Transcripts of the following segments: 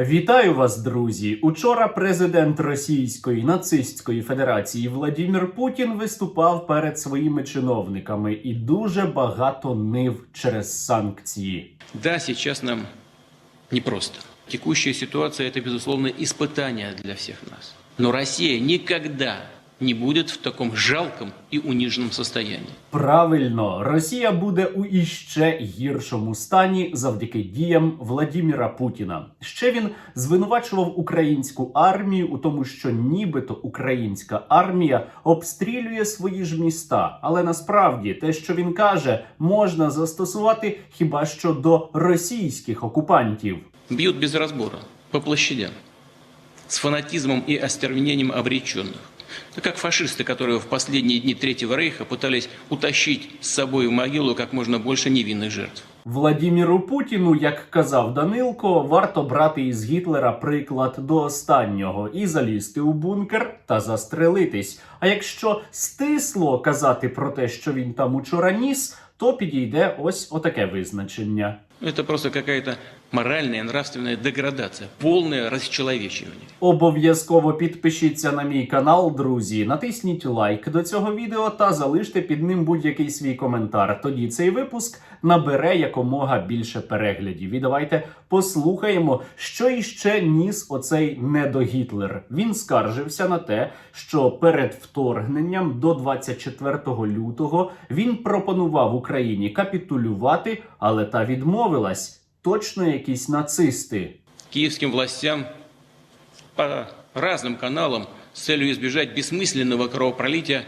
Вітаю вас, друзі! Учора президент Російської нацистської федерації Владімір Путін виступав перед своїми чиновниками і дуже багато нив через санкції. Да, зараз нам непросто. Текущая ситуация – это, безусловно, испытание для всех нас. Но Россия никогда не будет в таком жалком и униженном состоянии. Правильно, Росія буде у іще гіршому стані завдяки діям Владіміра Путіна. Ще він звинувачував українську армію у тому, що нібито українська армія обстрілює свої ж міста. Але насправді те, що він каже, можна застосувати хіба що до російських окупантів. Бьют без разбора, по площадям, с фанатизмом и остервенением обреченных. Это как фашисты, которые в последние дни Третьего Рейха пытались утащить с собой в могилу как можно больше невинных жертв. Владіміру Путіну, як казав Данилко, варто брати із Гітлера приклад до останнього і залізти у бункер та застрелитись. А якщо стисло казати про те, що він там учора ніс, то підійде ось отаке визначення. Это просто какая-то моральная, нравственная деградация, полное расчеловечивание. Обов'язково підпишіться на мій канал, друзі. Натисніть лайк до цього відео та залиште під ним будь-який свій коментар. Тоді цей випуск набере якомога більше переглядів. І давайте послухаємо, що іще ніс оцей недогітлер. Він скаржився на те, що перед вторгненням до 24 лютого він пропонував Україні капітулювати, але та відмовилась Точно якісь нацисти. Киевским властям по разным каналам с целью избежать бессмысленного кровопролития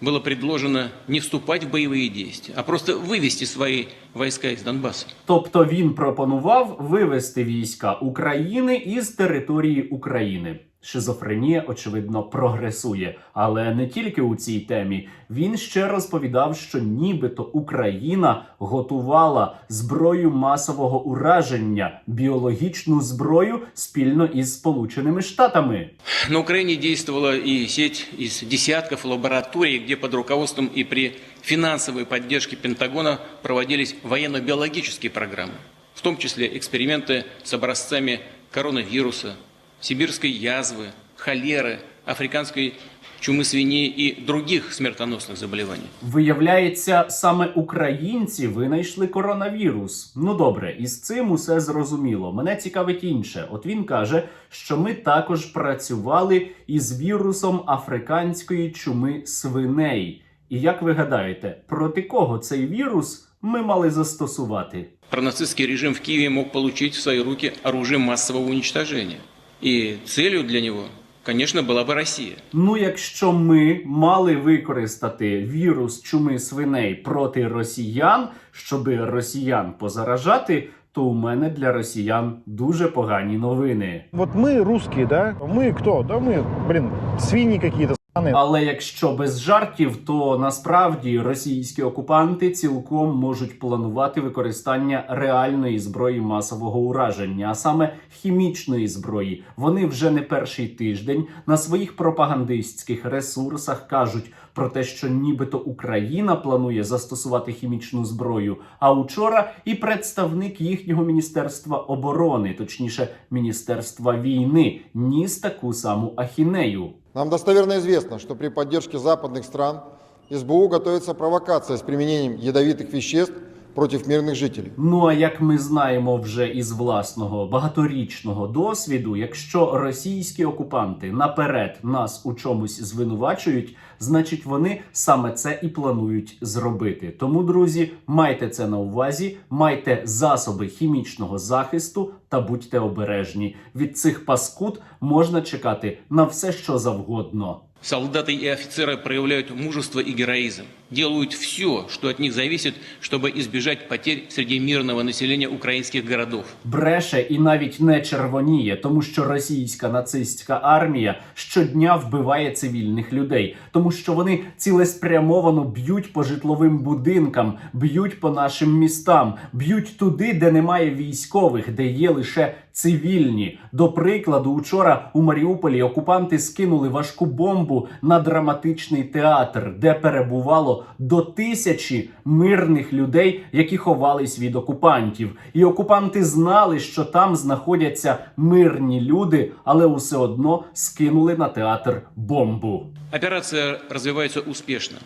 было предложено не вступать в боевые действия, а просто вывести свои войска из Донбасса. Тобто він пропонував вивести війська України із території України. Шизофренія, очевидно, прогресує, але не тільки у цій темі. Він ще розповідав, що нібито Україна готувала зброю масового ураження, біологічну зброю спільно із Сполученими Штатами. На Украине действовала и сеть из десятков лабораторий, где под руководством и при финансовой поддержке Пентагона проводились военно-биологические программы, в том числе эксперименты с образцами коронавируса, сибирской язвы, холеры, африканской чумы свиней и других смертоносных заболеваний. Виявляється, саме українці винайшли коронавірус. Ну добре, із цим усе зрозуміло. Мене цікавить інше. От він каже, що ми також працювали із вірусом африканської чуми свиней. І як ви гадаєте, проти кого цей вірус ми мали застосувати? Пронацистский режим в Киеве мог получить в свои руки оружие массового уничтожения. И целью для него, конечно, была бы Россия. Ну, якщо ми мали використати вірус чуми свиней проти росіян, щоби росіян позаражати, то у мене для росіян дуже погані новини. Вот мы русские, да? Мы кто? Да мы, блин, свиньи какие-то ссаные. але якщо без жартів, то насправді російські окупанти цілком можуть планувати використання реальної зброї масового ураження, а саме хімічної зброї. Вони вже не перший тиждень на своїх пропагандистських ресурсах кажуть про те, що нібито Україна планує застосувати хімічну зброю. А учора і представник їхнього міністерства оборони, точніше, міністерства війни, ніс таку саму ахінею. Нам достоверно известно, что при поддержке западных стран СБУ готовится провокация с применением ядовитых веществ против мирных жителей. Ну а як ми знаємо вже із власного багаторічного досвіду, якщо російські окупанти наперед нас у чомусь звинувачують, значить вони саме це і планують зробити. Тому, друзі, майте це на увазі, майте засоби хімічного захисту та будьте обережні. Від цих паскуд можна чекати на все, що завгодно. Солдаты и офицеры проявляют мужество и героизм, делают все, что от них зависит, чтобы избежать потерь среди мирного населения украинских городов. бреше і навіть не червоніє, тому що російська нацистська армія щодня вбиває цивільних людей, тому що вони цілеспрямовано б'ють по житловим будинкам, б'ють по нашим містам, б'ють туди, де немає військових, де є лише цивільні. До прикладу, учора у Маріуполі окупанти скинули важку бомбу на драматичний театр, де перебувало до тисячі мирних людей, які ховались від окупантів. І окупанти знали, що там знаходяться мирні люди, але усе одно скинули на театр бомбу. Операция развивается успешно,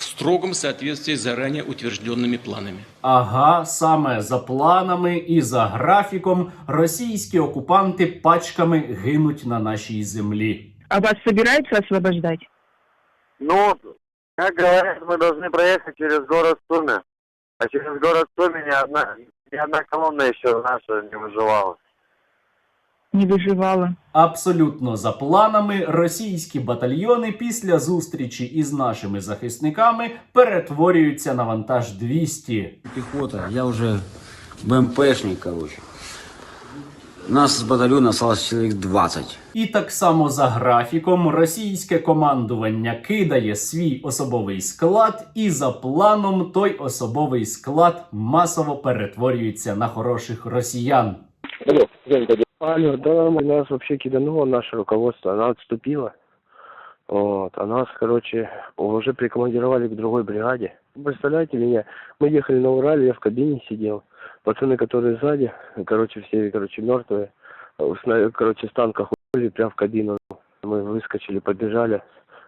в строгом соответствии с заранее утвержденными планами. Ага, саме за планами і за графіком російські окупанти пачками гинуть на нашій землі. А вас собираются освобождать? Ну, как говорят, мы должны проехать через город Суми. А через город Суми ни одна, ни одна колонна еще наша не выживала. Не выживала. Абсолютно за планами російські батальйони після зустрічі із нашими захисниками перетворюються на вантаж 200. Пехота, я уже БМПшник, короче. Нас с батальона осталось человек 20. І так само за графіком російське командування кидає свій особовий склад, і за планом той особовий склад масово перетворюється на хороших росіян. Алло, да, мы- нас вообще кидануло наше руководство, она отступила. Вот, а нас, короче, уже прикомандировали к другой бригаде. Представляете меня, мы ехали на Урале, я в кабине сидел. Пацаны, которые сзади, короче, все, короче, мертвые. Короче, с танка хули прям в кабину. Мы выскочили, побежали.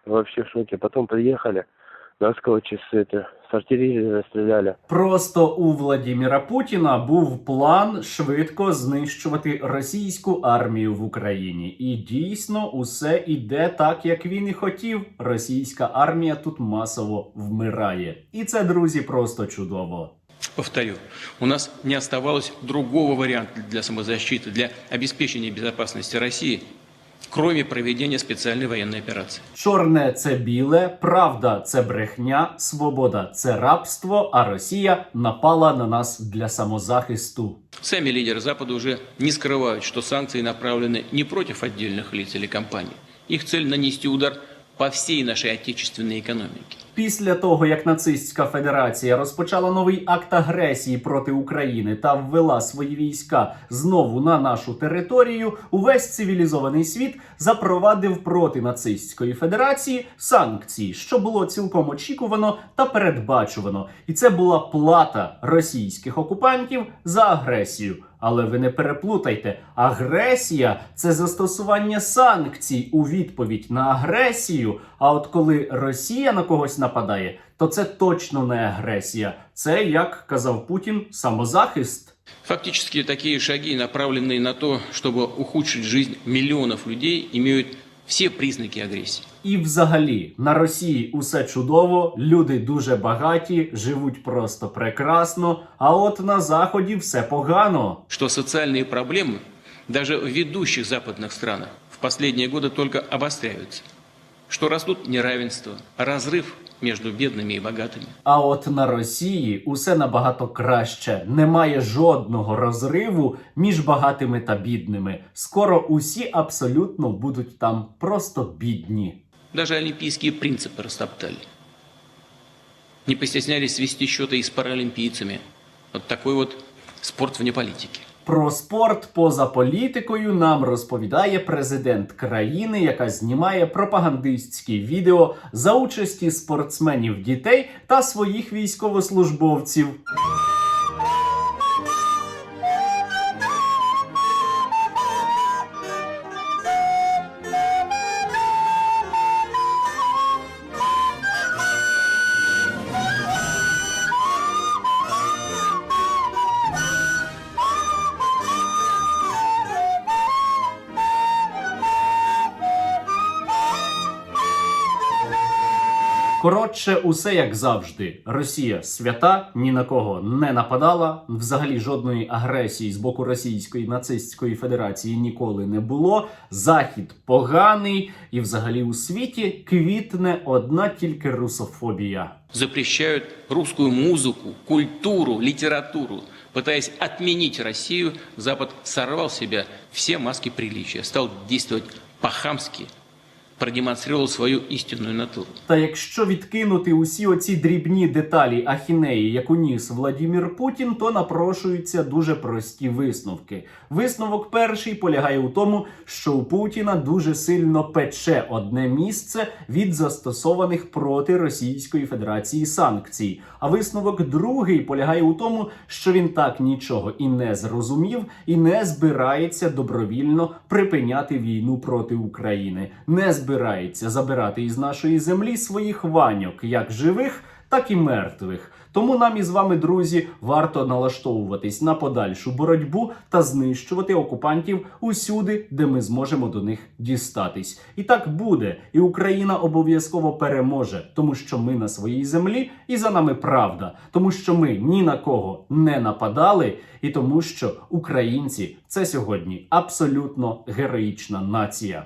Вообще в шоке. Потом приехали. Нас, короче, с, это, с артиллерии расстреляли. Просто у Владіміра Путіна був план швидко знищувати російську армію в Україні. І дійсно усе іде так, як він і хотів. Російська армія тут масово вмирає. І це, друзі, просто чудово. Повторю, у нас не оставалось другого варианта для самозащиты, для обеспечения безопасности России, кроме проведения специальной военной операции. Чорне це біле, правда це брехня, свобода це рабство, а Росія напала на нас для самозахисту. Сами лидеры Запада уже не скрывают, что санкции направлены не против отдельных лиц или компаний. Их цель нанести удар по всей нашей отечественной экономике. Після того, як нацистська федерація розпочала новий акт агресії проти України та ввела свої війська знову на нашу територію, увесь цивілізований світ запровадив проти нацистської федерації санкції, що було цілком очікувано та передбачувано. І це була плата російських окупантів за агресію. Але ви не переплутайте, агресія це застосування санкцій у відповідь на агресію. А от коли Росія на когось нападає, то це точно не агресія. Це як казав Путін, самозахист. Фактически такие шаги, направленные на то, чтобы ухудшить жизнь миллионов людей, имеют все признаки агрессии. І взагалі на Росії усе чудово, люди дуже багаті, живуть просто прекрасно. А от на заході все погано. Что социальные проблемы даже в ведущих западных странах в последние годы только обостряются. Что растут неравенство, разрыв между бедными и богатыми. А от на Росії усе набагато краще. Немає жодного розриву між багатими та бідними. Скоро усі абсолютно будуть там просто бідні. Даже олимпийские принципы растоптали. Не постеснялись свести счеты и с паралимпийцами. Вот такой вот спорт вне политики. Про спорт поза політикою нам розповідає президент країни, яка знімає пропагандистські відео за участі спортсменів дітей та своїх військовослужбовців. Коротше, усе як завжди. Росія свята ні на кого не нападала. Взагалі жодної агресії з боку Російської нацистської федерації ніколи не було. Захід поганий, і взагалі у світі квітне одна тільки русофобія. Запрещают русскую музыку, культуру, литературу. Пытаясь отменить Россию, Запад сорвал с себя все маски приличия, стал действовать по-хамски, продемонстрировал свою истинную натуру. Та якщо відкинути усі оці дрібні деталі ахінеї, яку ніс Владімір Путін, то напрошуються дуже прості висновки. Висновок перший полягає у тому, що у Путіна дуже сильно пече одне місце від застосованих проти Російської Федерації санкцій. А висновок другий полягає у тому, що він так нічого і не зрозумів, і не збирається добровільно припиняти війну проти України. Не збирається забирати із нашої землі своїх ваньок, як живих, так і мертвих. Тому нам із вами, друзі, варто налаштовуватись на подальшу боротьбу та знищувати окупантів усюди, де ми зможемо до них дістатись. І так буде, і Україна обов'язково переможе, тому що ми на своїй землі і за нами правда, тому що ми ні на кого не нападали, і тому, що українці це сьогодні абсолютно героїчна нація.